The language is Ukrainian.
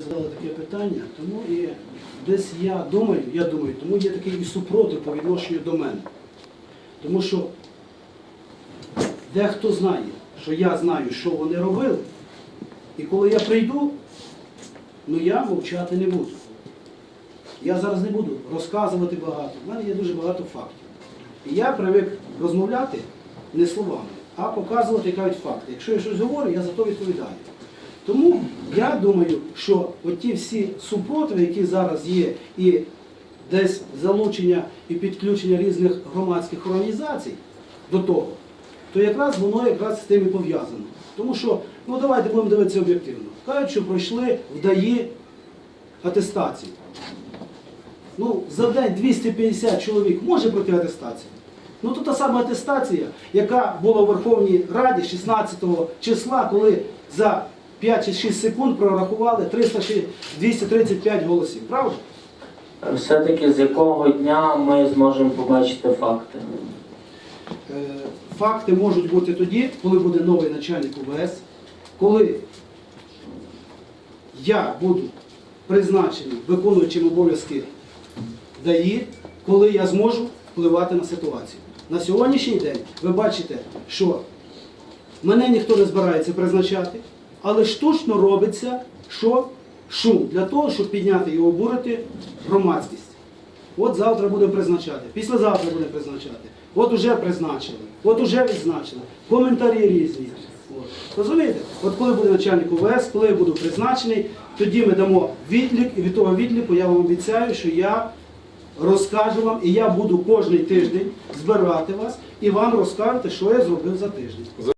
задали таке питання, тому і десь я думаю, я думаю, тому є такий і супротив по відношенню до мене. Тому що дехто знає, що я знаю, що вони робили, і коли я прийду, ну я мовчати не буду. Я зараз не буду розказувати багато. У мене є дуже багато фактів. І я привик розмовляти не словами, а показувати кажуть факти. Якщо я щось говорю, я за то відповідаю. Тому я думаю, що оті всі супротиви, які зараз є, і десь залучення і підключення різних громадських організацій до того, то якраз воно якраз з тим і пов'язано. Тому що, ну давайте будемо дивитися об'єктивно. Кажуть, що пройшли в ДАІ атестацію. Ну, за день 250 чоловік може пройти атестацію. Ну, то та сама атестація, яка була в Верховній Раді 16 числа, коли за 5 чи 6 секунд прорахували 300, 235 голосів. Правда? Все-таки з якого дня ми зможемо побачити факти? Е, Факти можуть бути тоді, коли буде новий начальник УВС, коли я буду призначений виконуючим обов'язки ДАІ, коли я зможу впливати на ситуацію. На сьогоднішній день ви бачите, що мене ніхто не збирається призначати, але штучно робиться що? шум для того, щоб підняти і обурити громадськість. От завтра буде призначати, післязавтра буде призначати. От уже призначили, от уже відзначили. Коментарі різні. От. Розумієте? От коли буде начальник УВС, коли я буду призначений, тоді ми дамо відлік, і від того відліку я вам обіцяю, що я розкажу вам, і я буду кожний тиждень збирати вас і вам розказувати, що я зробив за тиждень.